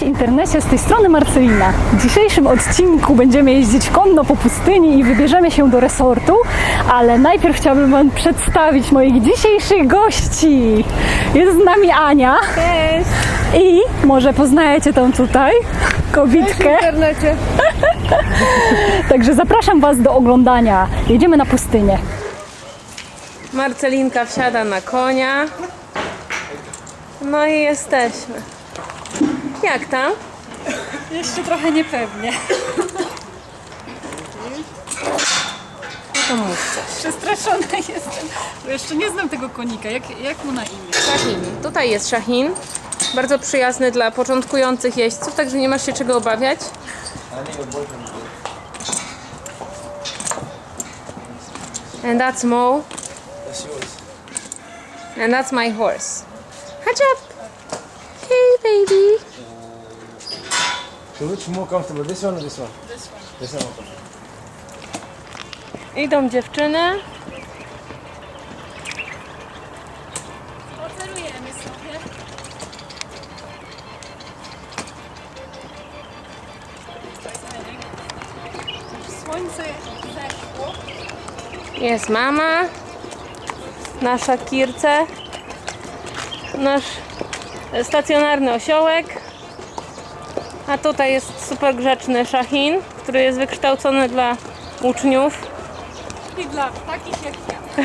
Cześć internecie, z tej strony Marcelina. W dzisiejszym odcinku będziemy jeździć konno po pustyni i wybierzemy się do resortu, ale najpierw chciałabym Wam przedstawić moich dzisiejszych gości. Jest z nami Ania Cześć! i może poznajecie tą tutaj kobitkę. internecie. Także zapraszam Was do oglądania. Jedziemy na pustynię. Marcelinka wsiada na konia. No i jesteśmy. Jak tam? Jeszcze trochę niepewnie. No to mów coś. Przestraszona jestem, bo jeszcze nie znam tego konika. Jak, jak mu na imię? Shahin. Tutaj jest Shahin. Bardzo przyjazny dla początkujących jeźdźców, także nie masz się czego obawiać. And that's Mo. And that's my horse. Up! Hey, baby! So which more comfortable, this one or this one? This one. This one more comfortable. Idą dziewczyny. Pocelujemy sobie. Słońce zeszło. Jest mama. Nasza kirce. Nasz stacjonarny osiołek. A tutaj jest super grzeczny Shahin, który jest wykształcony dla uczniów. I dla takich jak ja.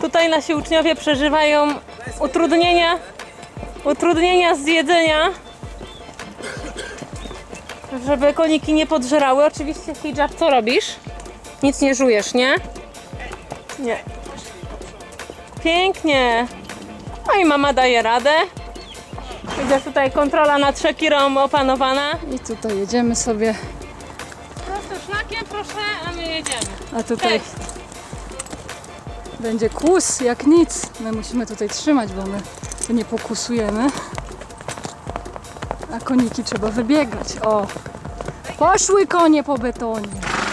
Tutaj nasi uczniowie przeżywają utrudnienia, utrudnienia z jedzenia, żeby koniki nie podżerały. Oczywiście hijab, co robisz? Nic nie żujesz, nie? Nie. Pięknie. No i mama daje radę. Widzę tutaj kontrola nad Shakirą opanowana. I tutaj jedziemy sobie, Prosto szlakiem, proszę, a my jedziemy. a tutaj Cześć. będzie kłus jak nic. My musimy tutaj trzymać, bo my nie pokusujemy. A koniki trzeba wybiegać. O! Poszły konie po betonie.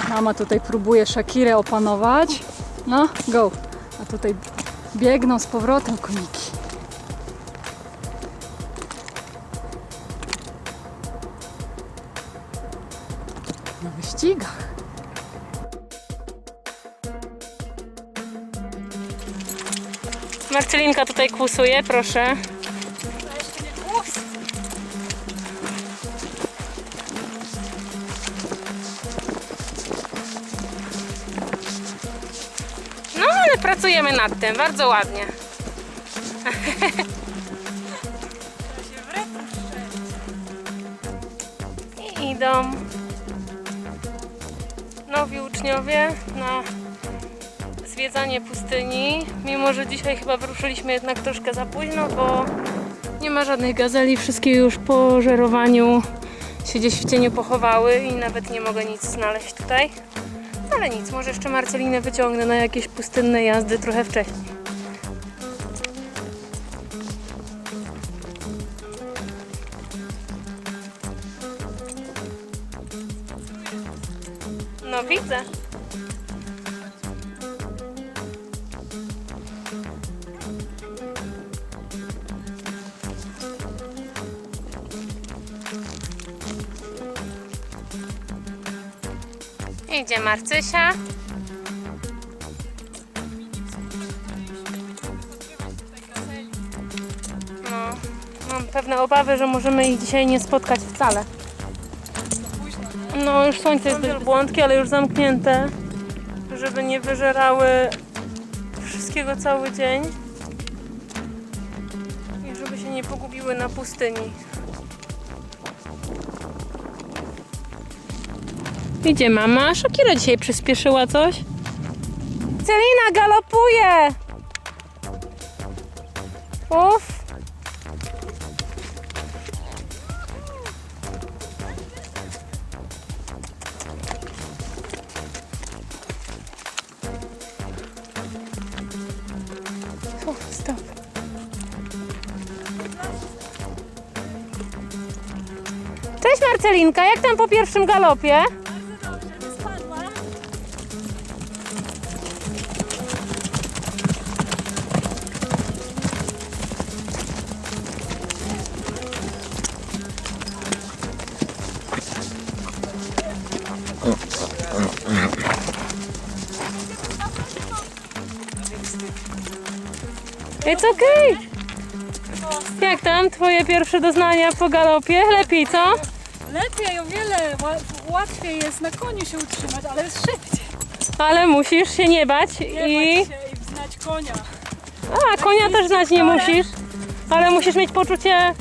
Mama tutaj próbuje Shakirę opanować. No, go. A tutaj biegną z powrotem koniki. Na wyścigach. Marcelinka tutaj kłusuje, proszę. Pracujemy nad tym, bardzo ładnie. I idą nowi uczniowie na zwiedzanie pustyni, mimo że dzisiaj chyba wyruszyliśmy jednak troszkę za późno, bo nie ma żadnych gazeli, wszystkie już po żerowaniu się gdzieś w cieniu pochowały i nawet nie mogę nic znaleźć tutaj. Ale nic, może jeszcze Marcelinę wyciągnę na jakieś pustynne jazdy trochę wcześniej. No widzę. Idzie Marcysia. No, mam pewne obawy, że możemy ich dzisiaj nie spotkać wcale. No, już słońce jest dość błądkie, ale już zamknięte, żeby nie wyżerały wszystkiego cały dzień i żeby się nie pogubiły na pustyni. Idzie mama. Shakira dzisiaj przyspieszyła coś. Celina galopuje! Uff, stop. Cześć Marcelinka, jak tam po pierwszym galopie? It's okay. Jak tam twoje pierwsze doznania po galopie? Lepiej, co? Lepiej, o wiele ła- łatwiej jest na koniu się utrzymać, ale jest szybciej. Ale musisz się nie bać Nie i... bać się i znać konia. A, konia też znać nie musisz. Ale musisz mieć poczucie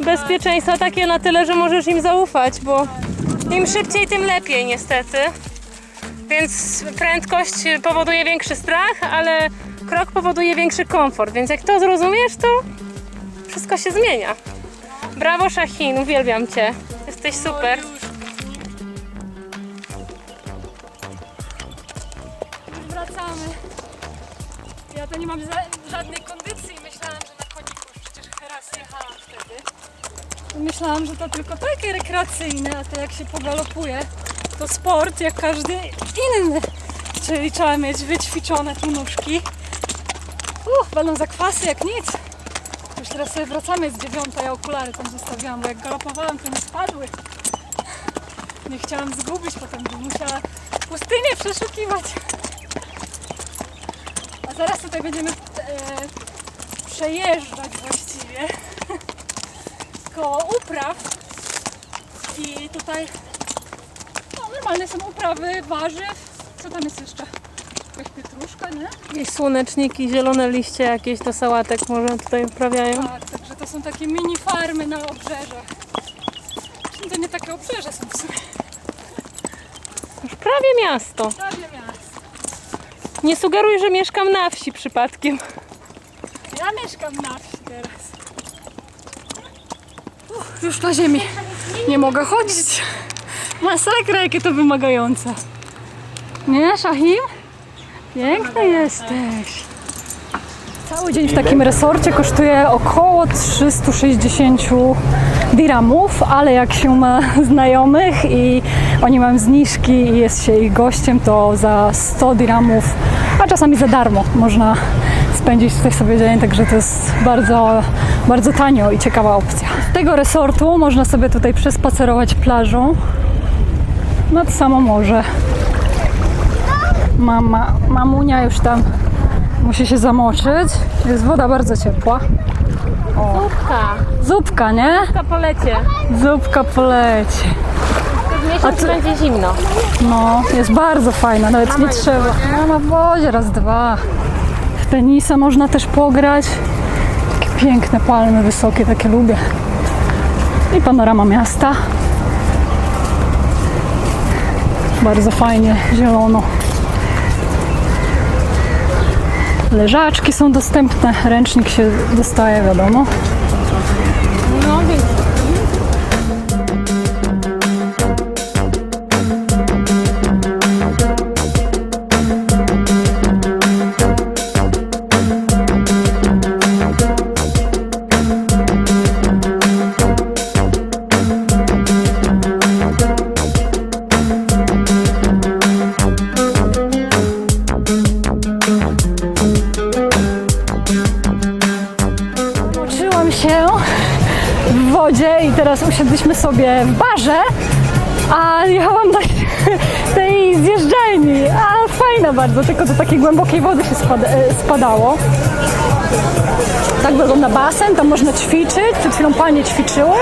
bezpieczeństwa takie na tyle, że możesz im zaufać, bo im szybciej, tym lepiej niestety. Więc prędkość powoduje większy strach, ale krok powoduje większy komfort. Więc jak to zrozumiesz, to wszystko się zmienia. Brawo Szachin, uwielbiam Cię. Jesteś super. Wracamy. Ja to nie mam żadnej kondycji. Myślałam, że na koniku już przecież raz jechałam wtedy. Myślałam, że to tylko takie rekreacyjne, a to jak się pogalopuje, to sport jak każdy inny. Czyli trzeba mieć wyćwiczone tu nóżki. Uff, będą zakwasy jak nic. Już teraz sobie wracamy z dziewiątej, ja okulary tam zostawiłam, bo jak galopowałam, to mi spadły. Nie chciałam zgubić potem, bym musiała pustynię przeszukiwać. A zaraz tutaj będziemy e, przejeżdżać właściwie koło upraw. I tutaj no, normalne są uprawy warzyw. Co tam jest jeszcze? Jakaś pietruszka, nie? Jakieś słoneczniki, zielone liście jakieś do sałatek może tutaj uprawiają. Tak, także to są takie mini farmy na obrzeżach. Zresztą To nie takie obrzeże są w sumie. Już prawie miasto. Prawie miasto. Nie sugeruj, że mieszkam na wsi przypadkiem. Ja mieszkam na wsi teraz. Uff, już na ziemi. Nie mogę chodzić. Masakra, jakie to wymagające. Nie, Shahim? Piękny jesteś. Cały dzień w takim resorcie kosztuje około 360 diramów, ale jak się ma znajomych i oni mają zniżki i jest się ich gościem, to za 100 diramów, a czasami za darmo można spędzić tutaj sobie dzień, także to jest bardzo, bardzo tanio i ciekawa opcja. Z tego resortu można sobie tutaj przespacerować plażą nad samo morze. Mama, mamunia już tam musi się zamoczyć. Jest woda bardzo ciepła. Zupka. Zupka, nie? Zupka polecie. Zupka poleci. W miesiąc ty- będzie zimno. No, jest bardzo fajna, nawet nie trzeba. No na wodzie raz, dwa. W tenisa można też pograć. Takie piękne palmy wysokie, takie lubię. I panorama miasta. Bardzo fajnie, zielono. Leżaczki są dostępne, ręcznik się dostaje, wiadomo. No więc sobie w barze, a jechałam do tej zjeżdżalni. A fajna bardzo, tylko do takiej głębokiej wody się spada, e, spadało. Tak wygląda basen, tam można ćwiczyć. Przed chwilą panie ćwiczyły.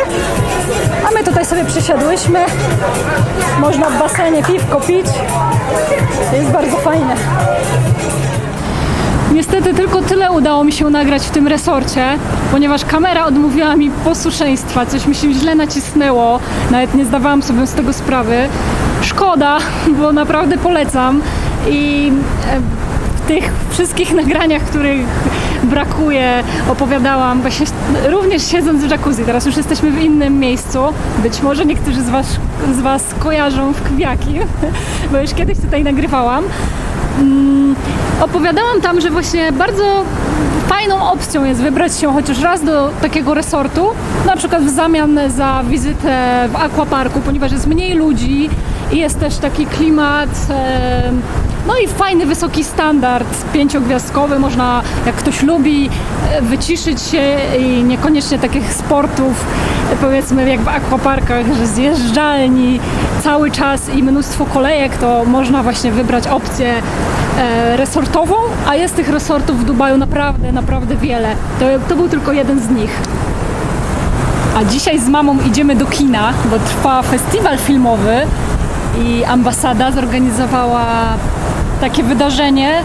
A my tutaj sobie przysiadłyśmy. Można w basenie piwko pić. Jest bardzo fajne. Niestety tylko tyle udało mi się nagrać w tym resorcie, ponieważ kamera odmówiła mi posłuszeństwa, coś mi się źle nacisnęło, nawet nie zdawałam sobie z tego sprawy. Szkoda, bo naprawdę polecam i e, w tych wszystkich nagraniach, których brakuje, opowiadałam właśnie również siedząc w jacuzzi. Teraz już jesteśmy w innym miejscu. Być może niektórzy z Was, z was kojarzą w Kwiaki, bo już kiedyś tutaj nagrywałam. Mm, opowiadałam tam, że właśnie bardzo fajną opcją jest wybrać się chociaż raz do takiego resortu, na przykład w zamian za wizytę w aquaparku, ponieważ jest mniej ludzi i jest też taki klimat no i fajny, wysoki standard, pięciogwiazdkowy, można, jak ktoś lubi, e, wyciszyć się i niekoniecznie takich sportów, powiedzmy jak w aquaparkach, że zjeżdżalni cały czas i mnóstwo kolejek, to można właśnie wybrać opcję e, resortową, a jest tych resortów w Dubaju naprawdę, naprawdę wiele. To, to był tylko jeden z nich. A dzisiaj z mamą idziemy do kina, bo trwa festiwal filmowy i ambasada zorganizowała takie wydarzenie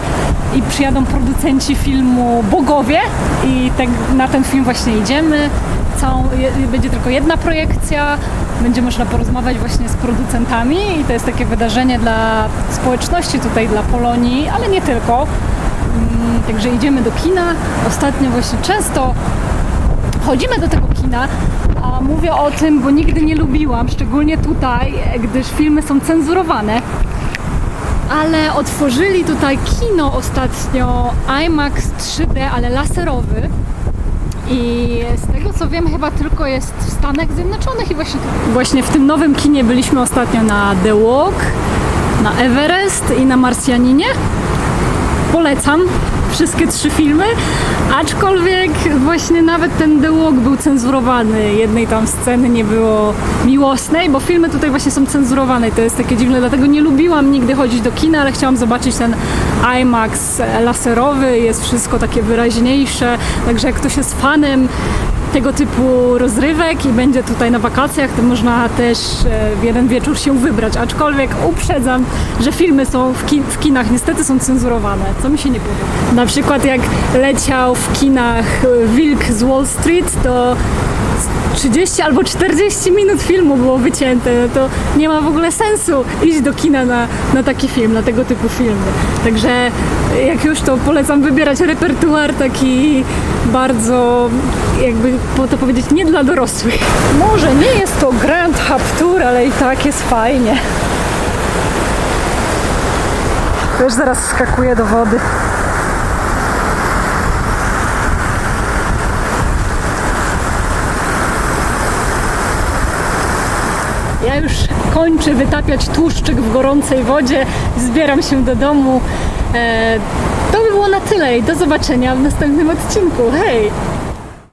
i przyjadą producenci filmu Bogowie i tak, na ten film właśnie idziemy. Całą, je, będzie tylko jedna projekcja, będzie można porozmawiać właśnie z producentami i to jest takie wydarzenie dla społeczności tutaj, dla Polonii, ale nie tylko. Mm, Także idziemy do kina. Ostatnio właśnie często chodzimy do tego kina, mówię o tym, bo nigdy nie lubiłam, szczególnie tutaj, gdyż filmy są cenzurowane. Ale otworzyli tutaj kino ostatnio IMAX 3D, ale laserowy. I z tego co wiem, chyba tylko jest w Stanach Zjednoczonych i właśnie, właśnie w tym nowym kinie byliśmy ostatnio na The Walk, na Everest i na Marsjaninie polecam wszystkie trzy filmy, aczkolwiek właśnie nawet ten Walk był cenzurowany. Jednej tam sceny nie było miłosnej, bo filmy tutaj właśnie są cenzurowane. I to jest takie dziwne, dlatego nie lubiłam nigdy chodzić do kina, ale chciałam zobaczyć ten IMAX laserowy, jest wszystko takie wyraźniejsze, także jak ktoś jest fanem tego typu rozrywek i będzie tutaj na wakacjach, to można też e, w jeden wieczór się wybrać. Aczkolwiek uprzedzam, że filmy są w, w kinach niestety są cenzurowane, co mi się nie podoba. Na przykład jak leciał w kinach e, Wilk z Wall Street, to 30 albo 40 minut filmu było wycięte, no to nie ma w ogóle sensu iść do kina na, na taki film, na tego typu filmy. Także jak już to polecam wybierać repertuar taki bardzo, jakby po to powiedzieć, nie dla dorosłych. Może nie jest to Grand Hub Tour, ale i tak jest fajnie. Też zaraz skakuję do wody. Ja już kończę wytapiać tłuszczyk w gorącej wodzie, zbieram się do domu. E, to by było na tyle i do zobaczenia w następnym odcinku. Hej!